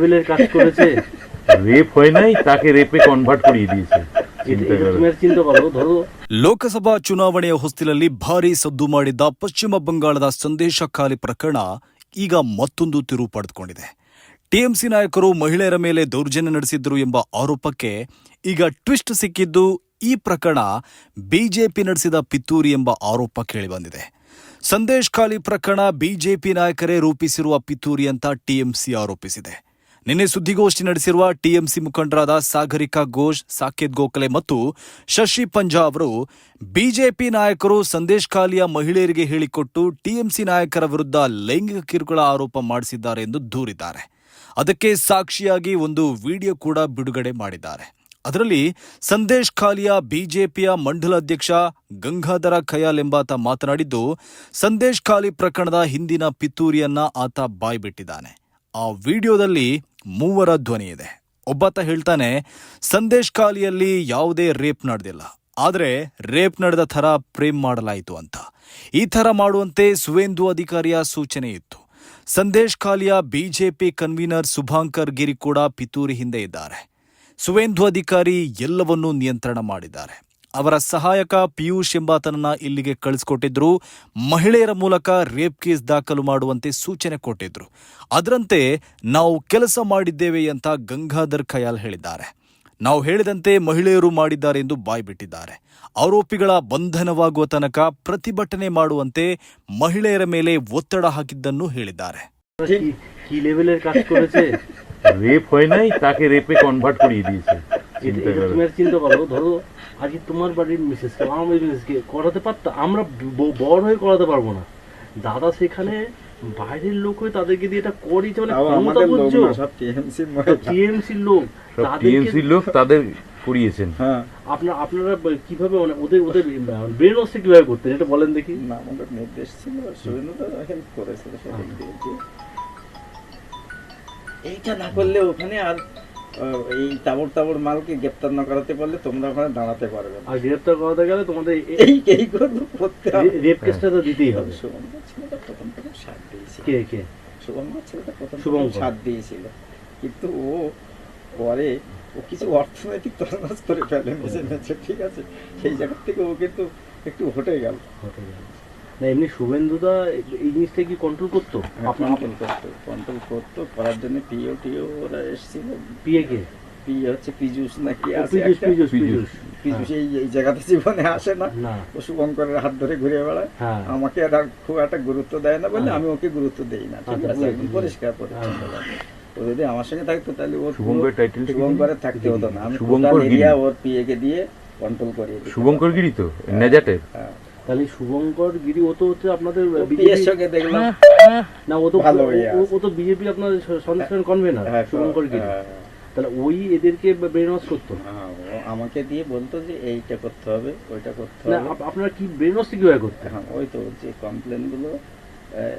লেভেলের কাজ করেছে রেপ হয় নাই তাকে রেপে কনভার্ট করিয়ে দিয়েছে এটা চিন্তা এটা করো তুমি আর চিন্তা করো ধরো ಲೋಕಸಭಾ ಚುನಾವಣೆಯ ಹೊಸ್ತಿಲಲ್ಲಿ ಭಾರೀ ಸದ್ದು ಮಾಡಿದ್ದ ಪಶ್ಚಿಮ ಬಂಗಾಳದ ಸಂದೇಶ ಖಾಲಿ ಪ್ರಕರಣ ಈಗ ಮತ್ತೊಂದು ತಿರುವು ಪಡೆದುಕೊಂಡಿದೆ ಟಿಎಂಸಿ ನಾಯಕರು ಮಹಿಳೆಯರ ಮೇಲೆ ದೌರ್ಜನ್ಯ ನಡೆಸಿದ್ರು ಎಂಬ ಆರೋಪಕ್ಕೆ ಈಗ ಟ್ವಿಸ್ಟ್ ಸಿಕ್ಕಿದ್ದು ಈ ಪ್ರಕರಣ ಬಿಜೆಪಿ ನಡೆಸಿದ ಪಿತೂರಿ ಎಂಬ ಆರೋಪ ಕೇಳಿಬಂದಿದೆ ಸಂದೇಶ್ ಖಾಲಿ ಪ್ರಕರಣ ಬಿಜೆಪಿ ನಾಯಕರೇ ರೂಪಿಸಿರುವ ಪಿತೂರಿ ಅಂತ ಟಿಎಂಸಿ ಆರೋಪಿಸಿದೆ ನಿನ್ನೆ ಸುದ್ದಿಗೋಷ್ಠಿ ನಡೆಸಿರುವ ಟಿಎಂಸಿ ಮುಖಂಡರಾದ ಸಾಗರಿಕಾ ಘೋಷ್, ಸಾಕೇತ್ ಗೋಖಲೆ ಮತ್ತು ಶಶಿ ಪಂಜಾ ಅವರು ಬಿಜೆಪಿ ನಾಯಕರು ಸಂದೇಶ್ ಖಾಲಿಯ ಮಹಿಳೆಯರಿಗೆ ಹೇಳಿಕೊಟ್ಟು ಟಿಎಂಸಿ ನಾಯಕರ ವಿರುದ್ಧ ಲೈಂಗಿಕ ಕಿರುಕುಳ ಆರೋಪ ಮಾಡಿಸಿದ್ದಾರೆ ಎಂದು ದೂರಿದ್ದಾರೆ. ಅದಕ್ಕೆ ಸಾಕ್ಷಿಯಾಗಿ ಒಂದು ವಿಡಿಯೋ ಕೂಡ ಬಿಡುಗಡೆ ಮಾಡಿದ್ದಾರೆ. ಅದರಲ್ಲಿ ಸಂದೇಶ್ ಖಾಲಿಯ ಬಿಜೆಪಿಯ ಮಂಡಲ ಅಧ್ಯಕ್ಷ ಗಂಗಾಧರ ಖಯಾಲ್ ಎಂಬಾತ ಮಾತನಾಡಿದ್ದು, ಸಂದೇಶ್ ಖಾಲಿ ಪ್ರಕರಣದ ಹಿಂದಿನ ಪಿತೂರಿಯನ್ನ ಆತ ಬಾಯ್ಬಿಟ್ಟಿದ್ದಾನೆ. ಆ ವಿಡಿಯೋದಲ್ಲಿ ಮೂವರ ಧ್ವನಿ ಇದೆ. ಒಬ್ಬಾತ ಹೇಳ್ತಾನೆ, ಸಂದೇಶ್ ಖಾಲಿಯಲ್ಲಿ ಯಾವುದೇ ರೇಪ್ ನಡೆದಿಲ್ಲ. ಆದರೆ ರೇಪ್ ನಡೆದ ಥರ ಪ್ರೇಮ್ ಮಾಡಲಾಯಿತು ಅಂತ. ಈ ಥರ ಮಾಡುವಂತೆ ಸುವೇಂದು ಅಧಿಕಾರಿಯ ಸೂಚನೆ ಇತ್ತು. ಸಂದೇಶ್ ಖಾಲಿಯ ಬಿಜೆಪಿ ಕನ್ವೀನರ್ ಸುಭಾಂಕರ್ ಗಿರಿ ಕೂಡ ಪಿತೂರಿ ಹಿಂದೆ ಇದ್ದಾರೆ. ಸುವೇಂದು ಅಧಿಕಾರಿ ಎಲ್ಲವನ್ನೂ ನಿಯಂತ್ರಣ ಮಾಡಿದ್ದಾರೆ. ಅವರ ಸಹಾಯಕ ಪಿಯೂಷ್ ಎಂಬಾತನನ್ನ ಇಲ್ಲಿಗೆ ಕಳಿಸ್ಕೊಟ್ಟಿದ್ರು ಮಹಿಳೆಯರ ಮೂಲಕ ರೇಪ್ ಕೇಸ್ ದಾಖಲು ಮಾಡುವಂತೆ ಸೂಚನೆ ಕೊಟ್ಟಿದ್ರು ಅದರಂತೆ ನಾವು ಕೆಲಸ ಮಾಡಿದ್ದೇವೆ ಅಂತ ಗಂಗಾಧರ್ ಖಯಾಲ್ ಹೇಳಿದ್ದಾರೆ ನಾವು ಹೇಳಿದಂತೆ ಮಹಿಳೆಯರು ಮಾಡಿದ್ದಾರೆ ಎಂದು ಬಾಯ್ಬಿಟ್ಟಿದ್ದಾರೆ ಆರೋಪಿಗಳ ಬಂಧನವಾಗುವ ತನಕ ಪ್ರತಿಭಟನೆ ಮಾಡುವಂತೆ ಮಹಿಳೆಯರ ಮೇಲೆ ಒತ್ತಡ ಹಾಕಿದ್ದನ್ನು ಹೇಳಿದ್ದಾರೆ কি- কি লেভেলের কাজ করেছে রেপ হয় নাই তাকে রেপে কনভার্ট করিয়ে দিয়েছে এটা চিন্তা এটা করো। তুমি চিন্তা করো ধরো আজকে তোমার বাড়ির মিসেসকে আমার বাড়ির মিসেসকে করাতে পারতাম আমরা বড় হয়ে করাতে পারব না। দাদা সেখানে বাইরের লোক হয়ে তাদেরকে দিয়ে এটা করিয়েছে মানে ক্ষমতা লোক বুঝছ টিএমসির টিএমসির লোক টিএমসির লোক তাদের করিয়েছেন। হ্যাঁ আপনার আপনারা কীভাবে মানে ওদের ওদের ব্রেন ওয়াশটা কীভাবে করতেন এটা বলেন দেখি। না আমাদের নির্দেশ ছিল সুরেন্দ্র হেল্প করেছিল সেদিক এইটা না করলে ওখানে আর এই তাবর তাবর মালকে গ্রেপ্তার না করাতে পারলে তোমরা ওখানে দাঁড়াতে পারবে আর গ্রেপ্তার করাতে গেলে তোমাদের এই এই করতে রেপ কেসটা তো দিতেই হবে। ছেলেটা প্রথম প্রথম সাথ দিয়েছিল। কে কে? শুভঙ্কর ছেলেটা প্রথম প্রথম সাথ দিয়েছিল। কিন্তু ও পরে ও কিছু অর্থনৈতিক তরনাজ করে ফেলে ঠিক আছে? সেই জায়গা থেকে ও কিন্তু একটু হটে গেল। ঘটে গেল। না এমনি শুভেন্দুদা এই জিনিসটা কি কন্ট্রোল করতো? কন্ট্রোল করতো কন্ট্রোল করতো। করার জন্য পিও টিও ওরা এসেছিল। পিএ কে? পি হচ্ছে পিজুস নাকি আছে পীযূষ একটা। পীযূষ পীযূষ। পীযূষ। পিজুস এই এই জায়গাতে জীবনে আসে না। না। ও শুভঙ্করের হাত ধরে ঘুরে বেড়ায়। হ্যাঁ। আমাকে আর খুব একটা গুরুত্ব দেয় না বলে হ্যাঁ। আমি ওকে গুরুত্ব দেই না। ঠিক আচ্ছা, আছে একদম পরিষ্কার পরিচ্ছন্ন ও যদি আমার সঙ্গে থাকতো তাহলে ওর শুভঙ্কর টাইটেল শুভঙ্করের থাকতে হতো না। আমি শুভঙ্কর গিরি। এরিয়া ওর পিএ কে দিয়ে কন্ট্রোল করিয়ে দিতাম। শুভঙ্কর গিরি তো নেজাটের। হ্যাঁ। তাহলে শুভঙ্কর গিরি ও তো হচ্ছে আপনাদের BJP দেখলাম। না ও তো ভালো ও- তো বিজেপি আপনার সংস্করণ কনভেনার হ্যাঁ, শুভঙ্কর গিরি। হ্যাঁ, তাহলে ওই এদেরকে ব্রেন ওয়াশ করতো হ্যাঁ, আমাকে দিয়ে বলতো যে এইটা করতে হবে ওইটা করতে হবে। আপ- আপনারা কি ব্রেন ওয়াশ কীভাবে করতে হ্যাঁ ওই তো যে কমপ্লেনগুলো আহ,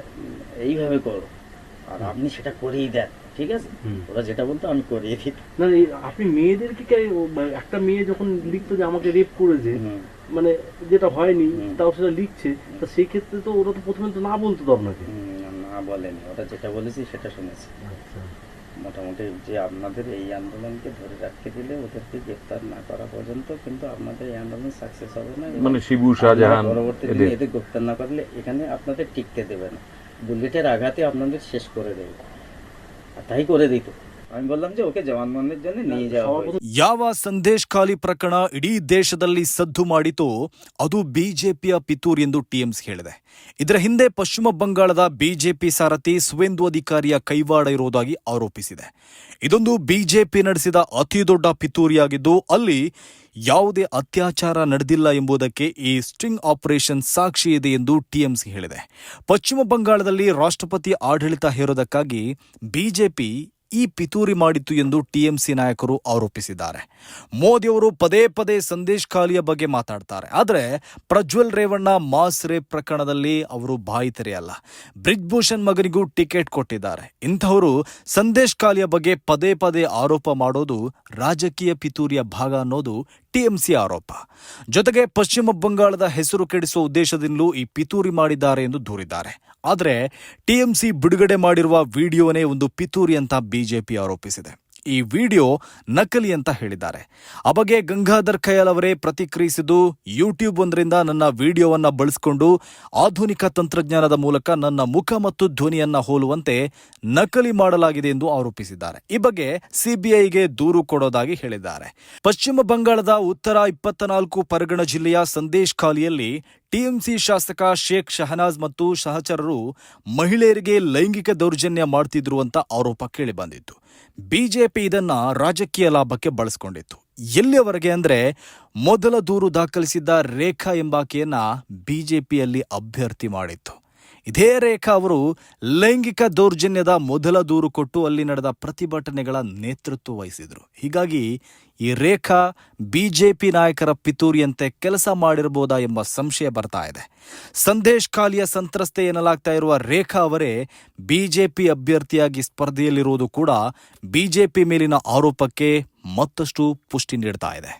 এইভাবে করো। আর আপনি সেটা করেই দেন ঠিক আছে? ওরা যেটা বলতো আমি করিয়ে দিই না আপনি মেয়েদেরকে কে- মানে একটা মেয়ে যখন লিখতো যে আমাকে রেপ করেছে মানে যেটা হয়নি তাও সেটা লিখছে তা সেই ক্ষেত্রে তো ওরা তো প্রথমে তো না বলতো তো আপনাকে? না বলেনি। ওরা যেটা বলেছি সেটা শুনেছি। আচ্ছা। মোটামুটি যে আপনাদের এই আন্দোলনকে ধরে রাখতে দিলে ওদেরকে গ্রেফতার না করা পর্যন্ত কিন্তু আপনাদের এই আন্দোলন সাকসেস হবে না। মানে শিবু শাহজাহান পরবর্তী এদের গ্রেপ্তার না করলে এখানে আপনাদের টিকতে দেবে না। বুলেটের আঘাতে আপনাদের শেষ করে দেবে আর তাই করে দিত আমি বললাম যে ওকে জবানবন্দির জন্য নিয়ে যাওয়া সবার হয়েছে। ಯಾವ ಸಂದೇಶ್ ಖಾಲಿ ಪ್ರಕರಣ ಇಡೀ ದೇಶದಲ್ಲಿ ಸದ್ದು ಮಾಡಿತೋ ಅದು ಬಿಜೆಪಿಯ ಪಿತೂರ್ ಎಂದು ಟಿಎಂಸಿ ಹೇಳಿದೆ ಇದರ ಹಿಂದೆ ಪಶ್ಚಿಮ ಬಂಗಾಳದ ಬಿಜೆಪಿ ಸಾರಥಿ ಸುವೇಂದು ಅಧಿಕಾರಿಯ ಕೈವಾಡ ಇರುವುದಾಗಿ ಆರೋಪಿಸಿದೆ ಇದೊಂದು ಬಿಜೆಪಿ ನಡೆಸಿದ ಅತಿ ದೊಡ್ಡ ಪಿತೂರಿಯಾಗಿದ್ದು ಅಲ್ಲಿ ಯಾವುದೇ ಅತ್ಯಾಚಾರ ನಡೆದಿಲ್ಲ ಎಂಬುದಕ್ಕೆ ಈ ಸ್ಟ್ರಿಂಗ್ ಆಪರೇಷನ್ ಸಾಕ್ಷಿ ಇದೆ ಎಂದು ಟಿಎಂಸಿ ಹೇಳಿದೆ. ಪಶ್ಚಿಮ ಬಂಗಾಳದಲ್ಲಿ ರಾಷ್ಟ್ರಪತಿ ಆಡಳಿತ ಹೇರೋದಕ್ಕಾಗಿ ಬಿಜೆಪಿ ಈ ಪಿತೂರಿ ಮಾಡಿತ್ತು ಎಂದು ಟಿಎಂಸಿ ನಾಯಕರು ಆರೋಪಿಸಿದ್ದಾರೆ. ಮೋದಿಯವರು ಪದೇ ಪದೇ ಸಂದೇಶ್ ಖಾಲಿಯ ಬಗ್ಗೆ ಮಾತಾಡ್ತಾರೆ. ಆದರೆ ಪ್ರಜ್ವಲ್ ರೇವಣ್ಣ ಮಾಸ್ ರೇಪ್ ಪ್ರಕರಣದಲ್ಲಿ ಅವರು ಬಾಯಿ ತೆರೆಯಲ್ಲ. ಬ್ರಿಜ್ಭೂಷಣ್ ಮಗನಿಗೂ ಟಿಕೆಟ್ ಕೊಟ್ಟಿದ್ದಾರೆ. ಇಂಥವರು ಸಂದೇಶ್ ಖಾಲಿಯ ಬಗ್ಗೆ ಪದೇ ಪದೇ ಆರೋಪ ಮಾಡೋದು ರಾಜಕೀಯ ಪಿತೂರಿಯ ಭಾಗ ಅನ್ನೋದು ಟಿಎಂಸಿ ಆರೋಪ. ಜೊತೆಗೆ ಪಶ್ಚಿಮ ಬಂಗಾಳದ ಹೆಸರು ಕೆಡಿಸುವ ಉದ್ದೇಶದಿಂದಲೂ ಈ ಪಿತೂರಿ ಮಾಡಿದ್ದಾರೆ ಎಂದು ದೂರಿದ್ದಾರೆ. ಆದರೆ ಟಿಎಂಸಿ ಬಿಡುಗಡೆ ಮಾಡಿರುವ ವಿಡಿಯೋನೇ ಒಂದು ಪಿತೂರಿ ಅಂತ ಬಿಜೆಪಿ ಆರೋಪಿಸಿದೆ. ಈ ವಿಡಿಯೋ ನಕಲಿ ಅಂತ ಹೇಳಿದ್ದಾರೆ. ಆ ಗಂಗಾಧರ್ ಖಯಾಲ್ ಅವರೇ ಪ್ರತಿಕ್ರಿಯಿಸಿದ್ದು ಯೂಟ್ಯೂಬ್ ಒಂದರಿಂದ ನನ್ನ ವಿಡಿಯೋವನ್ನು ಬಳಸಿಕೊಂಡು ಆಧುನಿಕ ತಂತ್ರಜ್ಞಾನದ ಮೂಲಕ ನನ್ನ ಮುಖ ಮತ್ತು ಧ್ವನಿಯನ್ನ ಹೋಲುವಂತೆ ನಕಲಿ ಮಾಡಲಾಗಿದೆ ಎಂದು ಆರೋಪಿಸಿದ್ದಾರೆ. ಈ ಬಗ್ಗೆ ಸಿಬಿಐಗೆ ದೂರು ಕೊಡೋದಾಗಿ ಹೇಳಿದ್ದಾರೆ. ಪಶ್ಚಿಮ ಬಂಗಾಳದ ಉತ್ತರ ಇಪ್ಪತ್ತ ನಾಲ್ಕು ಪರಗಣ ಜಿಲ್ಲೆಯ ಸಂದೇಶ್ ಖಾಲಿಯಲ್ಲಿ ಟಿಎಂಸಿ ಶಾಸಕ ಶೇಖ್ ಶಹನಾಜ್ ಮತ್ತು ಸಹಚರರು ಮಹಿಳೆಯರಿಗೆ ಲೈಂಗಿಕ ದೌರ್ಜನ್ಯ ಮಾಡ್ತಿದ್ರು ಅಂತ ಆರೋಪ ಕೇಳಿಬಂದಿತ್ತು ಬಿಜೆಪಿ ಇದನ್ನ ರಾಜಕೀಯ ಲಾಭಕ್ಕೆ ಬಳಸ್ಕೊಂಡಿತ್ತು. ಎಲ್ಲಿಯವರೆಗೆ ಅಂದ್ರೆ ಮೊದಲ ದೂರು ದಾಖಲಿಸಿದ್ದ ರೇಖಾ ಎಂಬಾಕೆಯನ್ನ ಬಿಜೆಪಿಯಲ್ಲಿ ಅಭ್ಯರ್ಥಿ ಮಾಡಿತ್ತು. ಇದೇ ರೇಖಾ ಅವರು ಲೈಂಗಿಕ ದೌರ್ಜನ್ಯದ ಮೊದಲ ದೂರು ಕೊಟ್ಟು ಅಲ್ಲಿ ನಡೆದ ಪ್ರತಿಭಟನೆಗಳ ನೇತೃತ್ವ ವಹಿಸಿದರು. ಹೀಗಾಗಿ ಈ ರೇಖಾ ಬಿಜೆಪಿ ನಾಯಕರ ಪಿತೂರಿಯಂತೆ ಕೆಲಸ ಮಾಡಿರಬಹುದಾ ಎಂಬ ಸಂಶಯ ಬರ್ತಾ ಇದೆ. ಸಂದೇಶ್ ಖಾಲಿಯ ಸಂತ್ರಸ್ತೆ ಎನ್ನಲಾಗ್ತಾ ಇರುವ ರೇಖಾ ಅವರೇ ಬಿಜೆಪಿ ಅಭ್ಯರ್ಥಿಯಾಗಿ ಸ್ಪರ್ಧೆಯಲ್ಲಿರುವುದು ಕೂಡ ಬಿಜೆಪಿ ಮೇಲಿನ ಆರೋಪಕ್ಕೆ ಮತ್ತಷ್ಟು ಪುಷ್ಟಿ ನೀಡ್ತಾ ಇದೆ.